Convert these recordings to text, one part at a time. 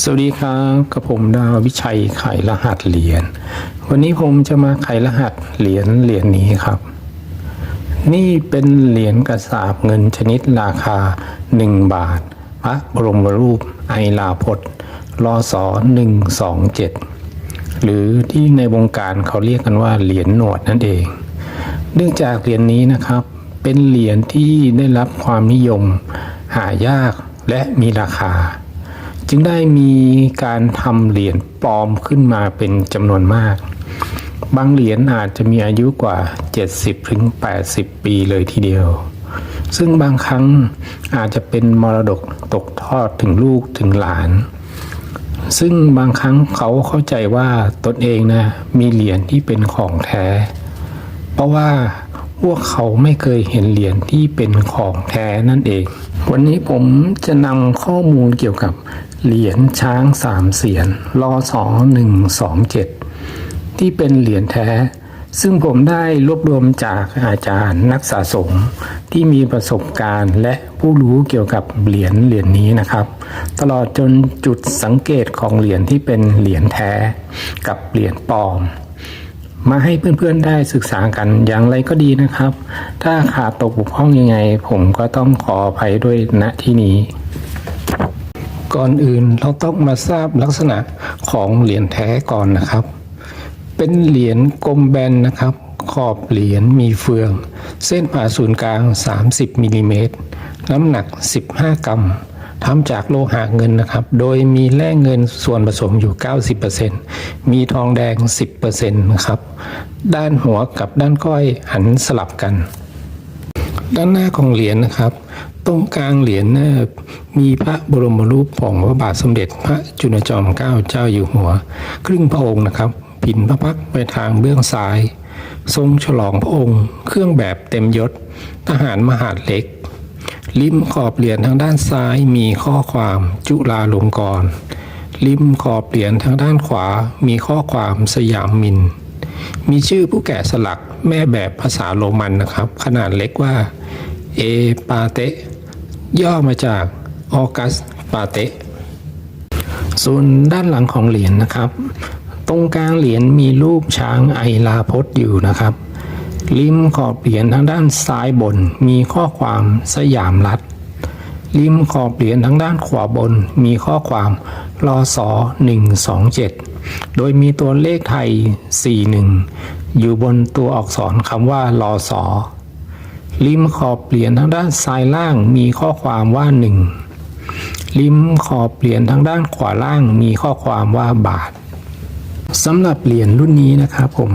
สวัสดีครับกับผมดาววิชัยไขรหัสเหรียญ วันนี้ผมจะมาไขรหัสเหรียญเหรียญนี้ครับ นี่เป็นเหรียญกระสาบเงินชนิดราคา 1 บาท พระบรมรูปไอลาพจน์รอสอ127 หรือที่ในวงการเขาเรียกกันว่าเหรียญหนวดนั่นเอง เนื่องจากเหรียญนี้นะครับ เป็นเหรียญที่ได้รับความนิยม หายากและมีราคา จึงได้มีการทำเหรียญปลอมขึ้นมาเป็นจำนวนมาก บางเหรียญอาจจะมีอายุกว่า 70ถึง80 ปีเลยทีเดียว ซึ่งบางครั้งอาจจะเป็นมรดกตกทอดถึงลูกถึงหลาน ซึ่งบางครั้งเขาเข้าใจว่าตนเองนะมีเหรียญที่เป็นของแท้ เพราะว่าพวกเขาไม่เคยเห็นเหรียญที่เป็นของแท้นั่นเอง วันนี้ผมจะนำข้อมูลเกี่ยวกับ เหรียญช้างสามเสียนรอสอหนึ่งสองเจ็ดที่เป็นเหรียญแท้ ซึ่งผมได้รวบรวมจากอาจารย์นักสะสม ที่มีประสบการณ์และผู้รู้เกี่ยวกับเหรียญเหรียญนี้นะครับ ตลอดจนจุดสังเกตของเหรียญที่เป็นเหรียญแท้ กับเหรียญปลอม มาให้เพื่อนๆได้ศึกษากันอย่างไรก็ดีนะครับ ถ้าขาดตกบกพร่องยังไง ผมก็ต้องขออภัยด้วยณที่นี้ ก่อนอื่นเราต้องมาทราบลักษณะของเหรียญแท้ก่อนนะครับ เป็นเหรียญกลมแบนนะครับ ขอบเหรียญมีเฟือง เส้นผ่าศูนย์กลาง 30มิลลิเมตรน้ำหนัก 15 กรัมทำจากโลหะเงินนะครับ โดยมีแร่เงินส่วนผสมอยู่ 90%มีทองแดง 10%นะครับ ด้านหัวกับด้านก้อยหันสลับกัน ด้านหน้าของเหรียญนะครับ ตรงกลางเหรียญมีพระบรมรูปของพระบาทสมเด็จพระจุลจอมเกล้าเจ้าอยู่หัว ครึ่งพระองค์นะครับผินพระพักไปทางเบื้องซ้าย ทรงฉลองพระองค์ เครื่องแบบเต็มยศ ทหารมหาดเล็ก ริมขอบเหรียญทางด้านซ้ายมีข้อความจุฬาลงกรณ์ริมขอบเหรียญทางด้านขวามีข้อความสยามมิน มีชื่อผู้แกะสลักแม่แบบภาษาโรมันนะครับ ขนาดเล็กว่า เอปาเตะ ย่อมาจากออกัสปาเตะส่วนด้านหลังของเหรียญนะครับ ตรงกลางเหรียญมีรูปช้างไอลาพจน์อยู่นะครับ ริมขอบเหรียญทางด้านซ้ายบนมีข้อความสยามรัฐ ริมขอบเหรียญทางด้านขวาบนมีข้อความรอสอ127 โดยมีตัวเลขไทย 41 อยู่บนตัวอักษรคำว่ารอสอ ริมขอบเหรียญทางด้านซ้ายล่างมีข้อความว่า 1 ริมขอบเหรียญทางด้านขวาล่างมีข้อความว่าบาทสำหรับเหรียญรุ่นนี้นะครับผม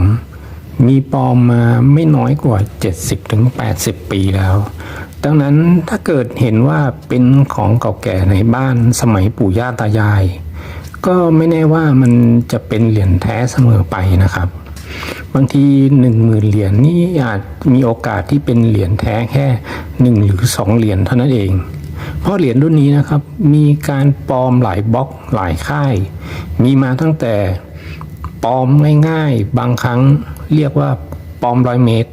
มีปลอมมาไม่น้อยกว่า 70-80 ปีแล้ว ดังนั้นถ้าเกิดเห็นว่าเป็นของเก่าแก่ในบ้านสมัยปู่ย่าตายาย ก็ไม่แน่ว่ามันจะเป็นเหรียญแท้เสมอไปนะครับ บางทีหนึ่งหมื่นเหรียญนี่อาจมีโอกาสที่เป็นเหรียญแท้แค่หนึ่งหรือสองเหรียญเท่านั้นเอง เพราะเหรียญรุ่นนี้นะครับ มีการปลอมหลายบล็อกหลายค่าย มีมาตั้งแต่ปลอมง่ายๆ บางครั้งเรียกว่าปลอมร้อยเมตร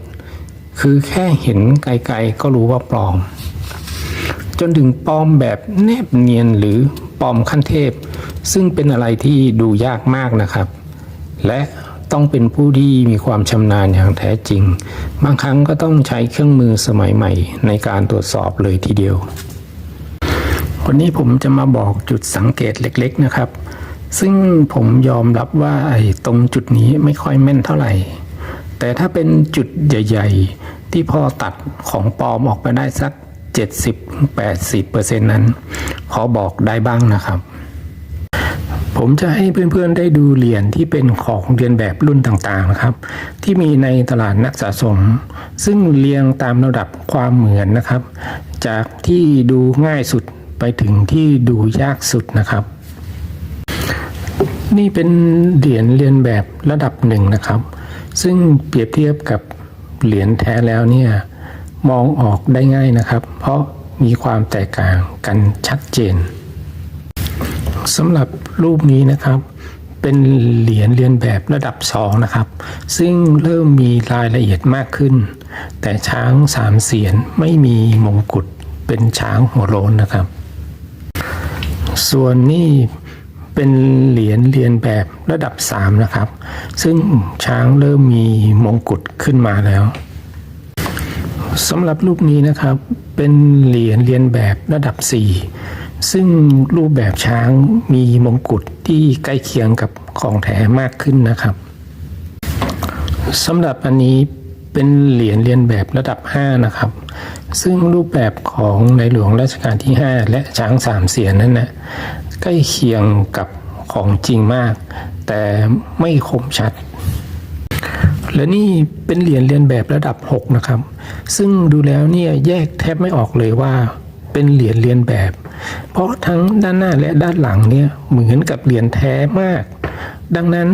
คือแค่เห็นไกลๆก็รู้ว่าปลอม จนถึงปลอมแบบแนบเนียนหรือปลอมขั้นเทพ ซึ่งเป็นอะไรที่ดูยากมากนะครับ และ ต้องเป็นผู้ที่มีความชำนาญอย่างแท้จริง บางครั้งก็ต้องใช้เครื่องมือสมัยใหม่ในการตรวจสอบเลยทีเดียว วันนี้ผมจะมาบอกจุดสังเกตเล็กๆนะครับ ซึ่งผมยอมรับว่าไอ้ตรงจุดนี้ไม่ค่อยแม่นเท่าไหร่ แต่ถ้าเป็นจุดใหญ่ ๆ ที่พอตัดของปลอมออกไปได้สัก 70-80%นั้น ขอบอกได้บ้างนะครับ ผมจะให้เพื่อนๆได้ดูเหรียญที่เป็นของเรียนแบบรุ่นต่างๆนะครับ ที่มีในตลาดนักสะสม ซึ่งเรียงตามระดับความเหมือนนะครับ จากที่ดูง่ายสุดไปถึงที่ดูยากสุดนะครับ นี่เป็นเหรียญเรียนแบบระดับหนึ่งนะครับ ซึ่งเปรียบเทียบกับเหรียญแท้แล้วเนี่ยมองออกได้ง่ายนะครับ เพราะมีความแตกต่างกันชัดเจน สำหรับรูปนี้นะครับ เป็นเหรียญเรียนแบบระดับสองนะครับ ซึ่งเริ่มมีรายละเอียดมากขึ้น แต่ช้างสามเสียนไม่มีมงกุฎเป็นช้างหัวโล้นนะครับ ส่วนนี้เป็นเหรียญเรียนแบบระดับ 3 นะครับ ซึ่งช้างเริ่มมีมงกุฎขึ้นมาแล้วสำหรับรูปนี้นะครับ เป็นเหรียญเรียนแบบระดับ 4 ซึ่งรูปแบบช้างมีมงกุฎที่ใกล้เคียงกับของแท้มากขึ้นนะครับสำหรับอันนี้เป็นเหรียญเรียนแบบระดับ 5 นะครับ ซึ่งรูปแบบของในหลวงรัชกาลที่ 5 และช้างสามเสียนนั้นนะใกล้เคียงกับของจริงมาก แต่ไม่คมชัด และนี่เป็นเหรียญเรียนแบบระดับ 6 นะครับ ซึ่งดูแล้วเนี่ยแยกแทบไม่ออกเลยว่าเป็นเหรียญเรียนแบบ เพราะทั้งด้านหน้าและด้านหลังเนี่ยเหมือนกับเหรียญแท้มาก ดังนั้น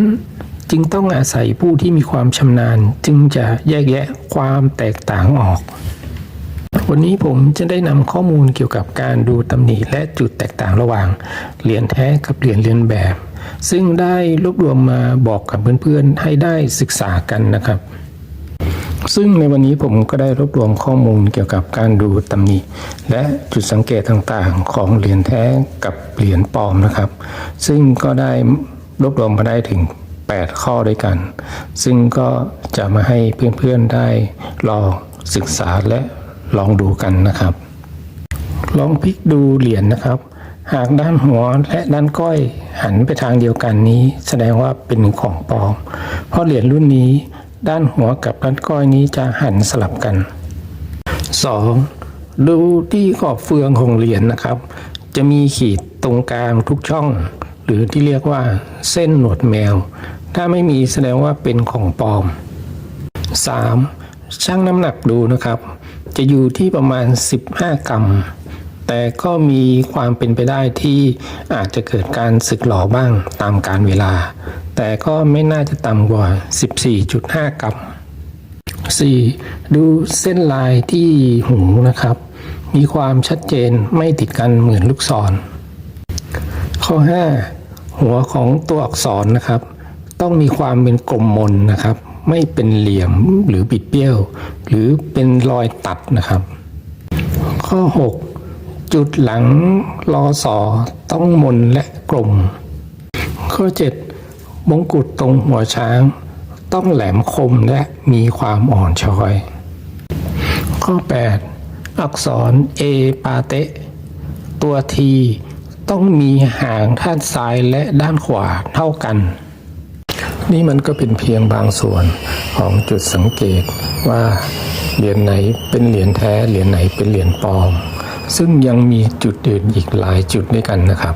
จึงต้องอาศัยผู้ที่มีความชำนาญ จึงจะแยกแยะความแตกต่างออก วันนี้ผมจะได้นำข้อมูลเกี่ยวกับการดูตำหนิและจุดแตกต่างระหว่างเหรียญแท้กับเหรียญเรียนแบบ ซึ่งได้รวบรวมมาบอกกับเพื่อนๆให้ได้ศึกษากันนะครับ ซึ่งในวันนี้ผมก็ได้รวบรวมข้อมูลเกี่ยวกับการดูตำหนิ และจุดสังเกตต่างๆ ของเหรียญแท้กับเหรียญปลอมนะครับ ซึ่งก็ได้รวบรวมมาได้ถึง 8 ข้อด้วยกัน ซึ่งก็จะมาให้เพื่อนๆได้ลองศึกษาและลองดูกันนะครับ ลองพลิกดูเหรียญนะครับ หากด้านหัวและด้านก้อยหันไปทางเดียวกันนี้ แสดงว่าเป็นของปลอม เพราะเหรียญรุ่นนี้ ด้านหัวกับด้านก้อยนี้จะหันสลับกัน 2. ดูที่ขอบเฟืองของเหรียญนะครับ จะมีขีดตรงกลางทุกช่อง หรือที่เรียกว่าเส้นหนวดแมว ถ้าไม่มีแสดงว่าเป็นของปลอม 3. ชั่งน้ำหนักดูนะครับ จะอยู่ที่ประมาณ 15 กรัม แต่ก็มีความเป็นไปได้ที่อาจจะเกิดการสึกหลอบ้างตามการเวลา แต่ก็ไม่น่าจะต่ำกว่า 14.5 กรัม 4. ดูเส้นลายที่หูนะครับ มีความชัดเจนไม่ติดกันเหมือนลูกศร ข้อ 5 หัวของตัวอักษรนะครับ ต้องมีความเป็นกลมมนนะครับ ไม่เป็นเหลี่ยมหรือบิดเบี้ยว หรือเป็นรอยตัดนะครับ ข้อ 6 จุดหลังรอสอต้องมนและกลม ข้อ 7 มงกุฎตรงหัวช้าง ต้องแหลมคมและมีความอ่อนช้อย ข้อ 8 อักษร A ปาเตะ ตัว T ต้องมีหางด้านซ้ายและด้านขวาเท่ากัน นี่มันก็เป็นเพียงบางส่วนของจุดสังเกตว่าเหรียญไหนเป็นเหรียญแท้เหรียญไหนเป็นเหรียญปลอม ซึ่งยังมีจุดอื่นอีกหลายจุดด้วยกันนะครับ